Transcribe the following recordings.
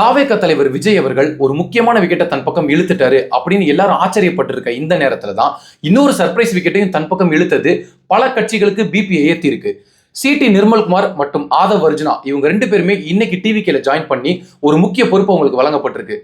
தாவேக்க தலைவர் விஜய் அவர்கள் ஒரு முக்கியமான விக்கெட்டை தன் பக்கம் இழுத்துட்டாரு அப்படின்னு எல்லாரும் ஆச்சரியப்பட்டிருக்க இந்த நேரத்துல தான் இன்னொரு சர்ப்ரைஸ் விக்கெட்டையும் தன் பக்கம் இழுத்தது பல கட்சிகளுக்கு பிபிஐ ஏத்தி இருக்கு சிடி நிர்மல்குமார் மற்றும் ஆதவ் அர்ஜுனா இவங்க ரெண்டு பேருமே இன்னைக்கு டிவிக்கில ஜாயின் பண்ணி ஒரு முக்கிய பொறுப்பு அவங்களுக்கு வழங்கப்பட்டிருக்கு.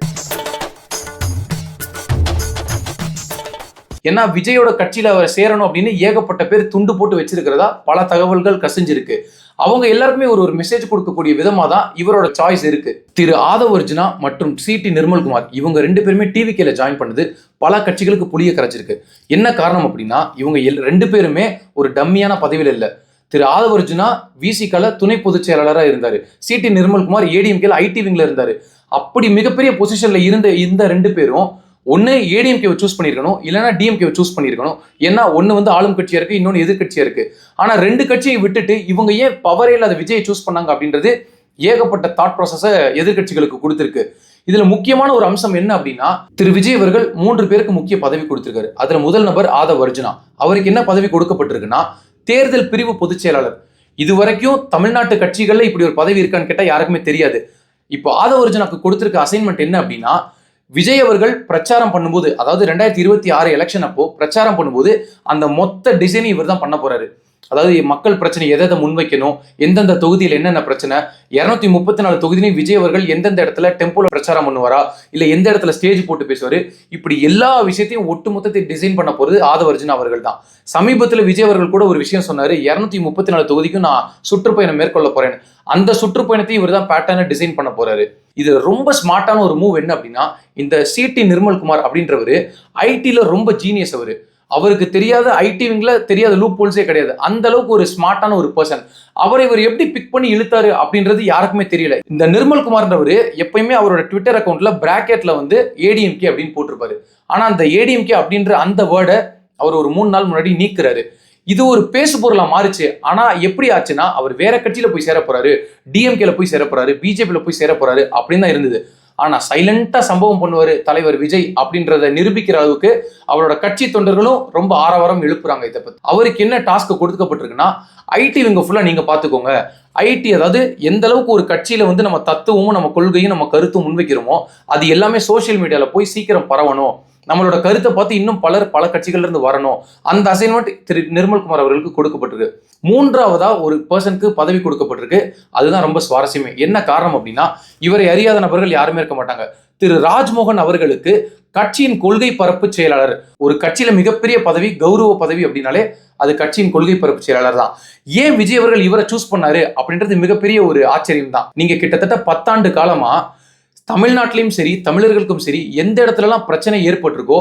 ஏன்னா விஜயோட கட்சியில அவர் சேரணும் அப்படின்னு ஏகப்பட்ட பேர் துண்டு போட்டு வச்சிருக்கிறதா பல தகவல்கள் கசிஞ்சிருக்கு. அவங்க எல்லாருக்குமே ஒரு ஒரு மெசேஜ் கொடுக்கக்கூடிய விதமாக தான் இவரோட சாய்ஸ் இருக்கு. திரு ஆதவ் அர்ஜுனா மற்றும் சிடி நிர்மல்குமார் இவங்க ரெண்டு பேருமே டிவி கேல ஜாயின் பண்ணது பல கட்சிகளுக்கு புளிய கரைச்சிருக்கு. என்ன காரணம் அப்படின்னா இவங்க எல் ரெண்டு பேருமே ஒரு டம்மியான பதவியில் இல்லை. திரு ஆதவ் அர்ஜுனா விசிகால துணை பொதுச் செயலாளராக இருந்தார். சிடி நிர்மல்குமார் ஏடிஎம்கேல ஐடி விங்ல இருந்தார். அப்படி மிகப்பெரிய பொசிஷன்ல இருந்த இந்த ரெண்டு பேரும் ஒன்று ஏடிஎம்கேவை சூஸ் பண்ணியிருக்கணும் இல்லைன்னா டிஎம்கேவை சூஸ் பண்ணியிருக்கணும் ஏன்னா ஒன்று வந்து ஆளும் கட்சியாக இருக்குது இன்னொன்று எதிர்கட்சியாக இருக்குது ஆனால் ரெண்டு கட்சியை விட்டுட்டு இவங்க ஏன் பவரே இல்லாத விஜயை சூஸ் பண்ணாங்க அப்படின்றது ஏகப்பட்ட தாட் ப்ராசஸை எதிர்கட்சிகளுக்கு கொடுத்துருக்கு. இதுல முக்கியமான ஒரு அம்சம் என்ன அப்படின்னா திரு விஜய் அவர்கள் மூன்று பேருக்கு முக்கிய பதவி கொடுத்திருக்காரு. அதுல முதல் நபர் ஆதவ் அர்ஜுனா. அவருக்கு என்ன பதவி கொடுக்கப்பட்டிருக்குன்னா தேர்தல் பிரிவு பொதுச் செயலாளர். இது வரைக்கும் தமிழ்நாட்டு கட்சிகள்ல இப்படி ஒரு பதவி இருக்கான்னு கேட்டால் யாருக்குமே தெரியாது. இப்போ ஆதவ் அர்ஜுனாக்கு கொடுத்திருக்க அசைன்மெண்ட் என்ன அப்படின்னா விஜய் அவர்கள் பிரச்சாரம் பண்ணும்போது அதாவது ரெண்டாயிரத்தி இருபத்தி ஆறு எலெக்ஷன் அப்போ பிரச்சாரம் பண்ணும்போது அந்த மொத்த டிசைனை இவர் தான் பண்ண போறாரு. அதாவது மக்கள் பிரச்சனை எதை எதை முன்வைக்கணும் எந்தெந்த தொகுதியில் என்னென்ன பிரச்சனை இரநூத்தி முப்பத்தி நாலு தொகுதியிலையும் விஜய் அவர்கள் எந்தெந்த இடத்துல டெம்போல பிரச்சாரம் பண்ணுவாரா இல்ல எந்த இடத்துல ஸ்டேஜ் போட்டு பேசுவார் இப்படி எல்லா விஷயத்தையும் ஒட்டுமொத்தத்தை டிசைன் பண்ண போறது ஆதவர்ஜன் அவர்கள் தான். சமீபத்தில் விஜய் அவர்கள் கூட ஒரு விஷயம் சொன்னார் இரநூத்தி முப்பத்தி நாலு தொகுதிக்கும் நான் சுற்றுப்பயணம் மேற்கொள்ள போறேன் அந்த சுற்றுப்பயணத்தை இவர் தான் பேட்டர்னை டிசைன் பண்ண போறாரு. இது ரொம்ப ஸ்மார்ட்டான ஒரு மூவ் என்ன அப்படின்னா இந்த சிடி நிர்மல்குமார் அப்படின்றவர் ஐடியில் ரொம்ப ஜீனியஸ் அவர். அவருக்கு தெரியாத ஐடி விங்ல தெரியாத லூப் போல்ஸே கிடையாது. அந்த அளவுக்கு ஒரு ஸ்மார்ட்டான ஒரு பர்சன் அவரை இவர் எப்படி பிக் பண்ணி இழுத்தாரு அப்படின்றது யாருக்குமே தெரியல. இந்த நிர்மல்குமார்ன்றவர் எப்பயுமே அவரோட ட்விட்டர் அக்கௌண்ட்ல பிராக்கெட்ல வந்து ஏடிஎம்கே அப்படின்னு போட்டிருப்பாரு. ஆனா அந்த ஏடிஎம்கே அப்படின்ற அந்த வேர்டை அவர் ஒரு மூணு நாள் முன்னாடி நீக்குறாரு. இது ஒரு பேசு பொருளா மாறுச்சு. ஆனா எப்படி ஆச்சுன்னா அவர் வேற கட்சியில போய் சேர போறாரு டிஎம்கேல போய் சேர போறாரு பிஜேபியில போய் சேர போறாரு அப்படின்னு தான் இருந்தது. ஆனால் சைலண்டாக சம்பவம் பண்ணுவார் தலைவர் விஜய் அப்படின்றத நிரூபிக்கிற அளவுக்கு அவரோட கட்சி தொண்டர்களும் ரொம்ப ஆரவாரம் எழுப்புறாங்க இதை பற்றி அவருக்கு என்ன டாஸ்க் கொடுக்கப்பட்டிருக்குன்னா ஐடி இவங்க ஃபுல்லாக நீங்கள் பார்த்துக்கோங்க ஐடி அதாவது எந்த அளவுக்கு ஒரு கட்சியில் வந்து நம்ம தத்துவமும் நம்ம கொள்கையும் நம்ம கருத்தும் முன்வைக்கிறோமோ அது எல்லாமே சோஷியல் மீடியாவில் போய் சீக்கிரம் பரவணும். நம்மளோட கருத்தை பார்த்து இன்னும் பலர் பல கட்சிகள்லேருந்து வரணும். அந்த அசைன்மெண்ட் திரு நிர்மல்குமார் அவர்களுக்கு கொடுக்கப்பட்டிருக்கு. மூன்றாவதா ஒரு பர்சனுக்கு பதவி கொடுக்கப்பட்டிருக்கு. அதுதான் ரொம்ப சுவாரஸ்யமே. என்ன காரணம் அப்படின்னா இவரை அறியாத நபர்கள் யாருமே இருக்க மாட்டாங்க. திரு ராஜ்மோகன் அவர்களுக்கு கட்சியின் கொள்கை பரப்பு செயலாளர். ஒரு கட்சியில மிகப்பெரிய பதவி கௌரவ பதவி அப்படின்னாலே அது கட்சியின் கொள்கை பரப்பு செயலாளர் தான். ஏன் விஜய் அவர்கள் இவரை சூஸ் பண்ணாரு அப்படின்றது மிகப்பெரிய ஒரு ஆச்சரியம் தான் நீங்க கிட்டத்தட்ட பத்தாண்டு காலமா தமிழ்நாட்டிலையும் சரி தமிழர்களுக்கும் சரி எந்த இடத்துலலாம் பிரச்சனை ஏற்பட்டிருக்கோ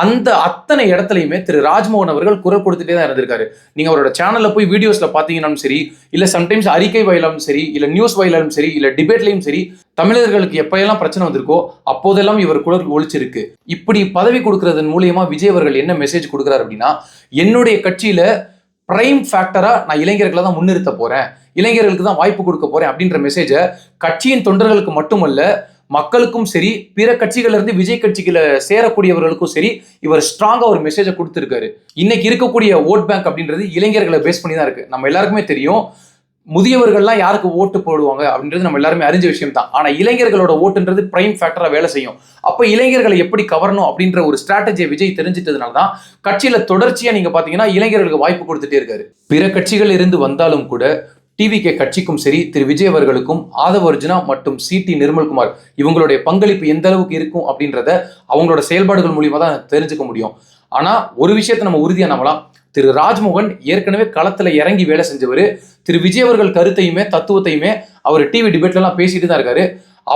அந்த அத்தனை இடத்துலையுமே திரு ராஜ்மோகன் அவர்கள் குரல் கொடுத்துட்டே தான் இருந்திருக்காரு. நீங்க அவரோட சேனல்ல போய் வீடியோஸ்ல பாத்தீங்கன்னாலும் சரி இல்ல சம்டைம்ஸ் அறிக்கை வாயிலாலும் சரி இல்ல நியூஸ் வாயிலாலும் சரி இல்ல டிபேட்லயும் சரி தமிழர்களுக்கு எப்பயெல்லாம் பிரச்சனை வந்திருக்கோ அப்போதெல்லாம் இவர் குரல் ஒழிச்சிருக்கு இப்படி பதவி கொடுக்கறதன் மூலியமா விஜய் அவர்கள் என்ன மெசேஜ் கொடுக்குறாரு அப்படின்னா என்னுடைய கட்சியில பிரைம் ஃபேக்டரா நான் இளைஞர்களை தான் முன்னிறுத்த போறேன். இளைஞர்களுக்கு தான் வாய்ப்பு கொடுக்க போறேன் அப்படின்ற மெசேஜை கட்சியின் தொண்டர்களுக்கு மட்டுமல்ல மக்களுக்கும் சரி பிற கட்சிகள்ல இருந்து விஜய் கட்சிகளை சேரக்கூடியவர்களுக்கும் சரி இவர் ஸ்ட்ராங்கா ஒரு மெசேஜை கொடுத்துருக்காரு. இன்னைக்கு இருக்கக்கூடிய ஓட் பேங்க் அப்படின்றது இளைஞர்களை பேஸ் பண்ணி தான் இருக்கு. நம்ம எல்லாருக்குமே தெரியும் முதியவர்கள்லாம் யாருக்கு ஓட்டு போடுவாங்க அப்படின்றது நம்ம எல்லாருமே அறிஞ்ச விஷயம் தான் ஆனா இளைஞர்களோட ஓட்டுன்றது பிரைம் ஃபேக்டரா வேலை செய்யும். அப்ப இளைஞர்களை எப்படி கவரணும் அப்படின்ற ஒரு ஸ்ட்ராட்டஜியை விஜய் தெரிஞ்சிட்டதுனால தான் கட்சியில தொடர்ச்சியா நீங்க பாத்தீங்கன்னா இளைஞர்களுக்கு வாய்ப்பு கொடுத்துட்டே இருக்காரு. பிற கட்சிகள் இருந்து வந்தாலும் கூட டிவி கே கட்சிக்கும் சரி திரு விஜய் அவர்களுக்கும் ஆதவ அர்ஜுனா மற்றும் சிடி நிர்மல்குமார் இவங்களுடைய பங்களிப்பு எந்த அளவுக்கு இருக்கும் அப்படின்றத அவங்களோட செயல்பாடுகள் மூலியமா தான் தெரிஞ்சுக்க முடியும். ஆனா ஒரு விஷயத்தை நம்ம உறுதியா நம்பலாம். திரு ராஜ்மோகன் ஏற்கனவே களத்துல இறங்கி வேலை செஞ்சவர். திரு விஜய் அவர்கள் கருத்தையுமே தத்துவத்தையுமே அவர் டிவி டிபேட்லலாம் பேசிட்டு தான் இருக்காரு.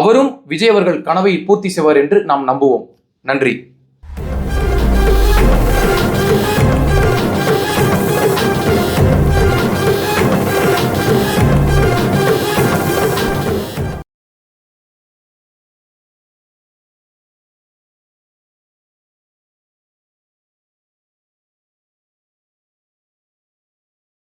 அவரும் விஜய் அவர்கள் கனவை பூர்த்தி செய்வார் என்று நாம் நம்புவோம். நன்றி.